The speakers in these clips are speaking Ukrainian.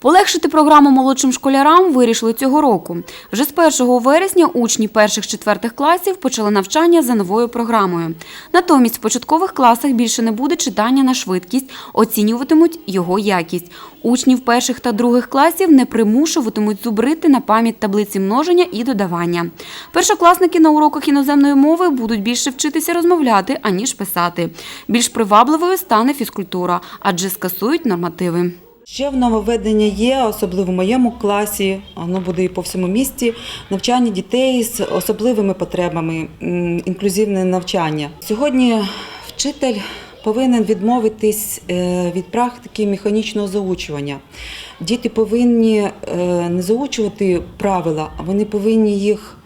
Полегшити програму молодшим школярам вирішили цього року. Вже з 1 вересня учні перших-четвертих класів почали навчання за новою програмою. Натомість в початкових класах більше не буде читання на швидкість, оцінюватимуть його якість. Учнів перших та других класів не примушуватимуть зубрити на пам'ять таблиці множення і додавання. Першокласники на уроках іноземної мови будуть більше вчитися розмовляти, аніж писати. Більш привабливою стане фізкультура, адже скасують нормативи. Ще в нововведення є, особливо в моєму класі, воно буде і по всьому місті, навчання дітей з особливими потребами, інклюзивне навчання. Сьогодні вчитель повинен відмовитись е, від практики механічного заучування. Діти повинні е, не заучувати правила, а вони повинні їх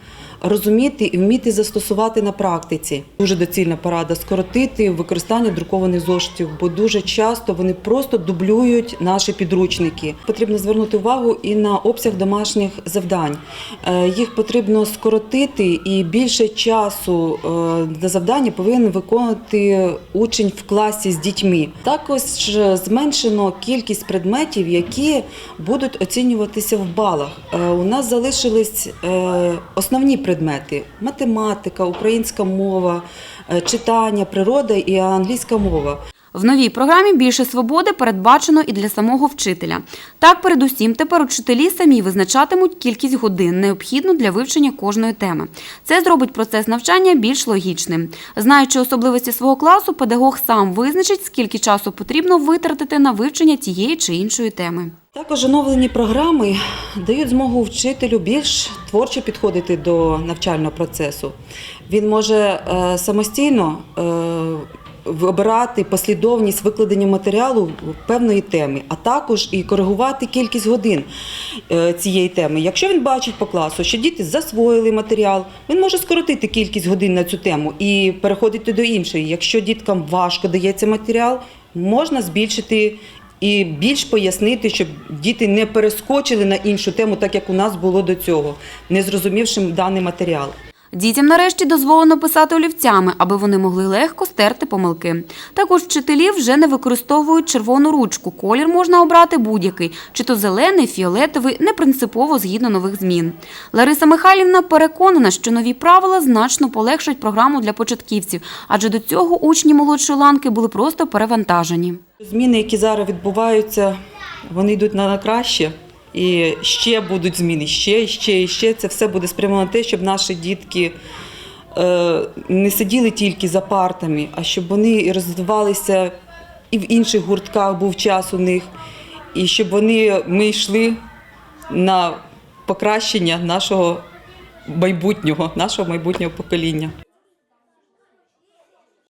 розуміти і вміти застосувати на практиці. Дуже доцільна порада скоротити використання друкованих зошитів, бо дуже часто вони просто дублюють наші підручники. Потрібно звернути увагу і на обсяг домашніх завдань. Е, Їх потрібно скоротити, і більше часу е, для завдання повинен виконувати учень в класі з дітьми. Також зменшено кількість предметів, які будуть оцінюватися в балах. Е, У нас залишились основні предмети: математика, українська мова, е, читання, природа і англійська мова. В новій програмі більше свободи передбачено і для самого вчителя. Так, передусім, тепер учителі самі визначатимуть кількість годин, необхідну для вивчення кожної теми. Це зробить процес навчання більш логічним. Знаючи особливості свого класу, педагог сам визначить, скільки часу потрібно витратити на вивчення тієї чи іншої теми. Також оновлені програми дають змогу вчителю більш творчо підходити до навчального процесу. Він може е, самостійно е, вибирати послідовність викладення матеріалу певної теми, а також і коригувати кількість годин е, цієї теми. Якщо він бачить по класу, що діти засвоїли матеріал, він може скоротити кількість годин на цю тему і переходити до іншої. Якщо діткам важко дається матеріал, можна збільшити і більш пояснити, щоб діти не перескочили на іншу тему, так як у нас було до цього, не зрозумівши даний матеріал. Дітям нарешті дозволено писати олівцями, аби вони могли легко стерти помилки. Також вчителі вже не використовують червону ручку. Колір можна обрати будь-який, чи то зелений, фіолетовий, не принципово згідно нових змін. Лариса Михайлівна переконана, що нові правила значно полегшать програму для початківців, адже до цього учні молодшої ланки були просто перевантажені. Зміни, які зараз відбуваються, вони йдуть на краще. І ще будуть зміни, ще, ще, і ще. Це все буде спрямовано на те, щоб наші дітки е, не сиділи тільки за партами, а щоб вони розвивалися і в інших гуртках був час у них, і щоб вони ми йшли на покращення нашого майбутнього, нашого майбутнього покоління.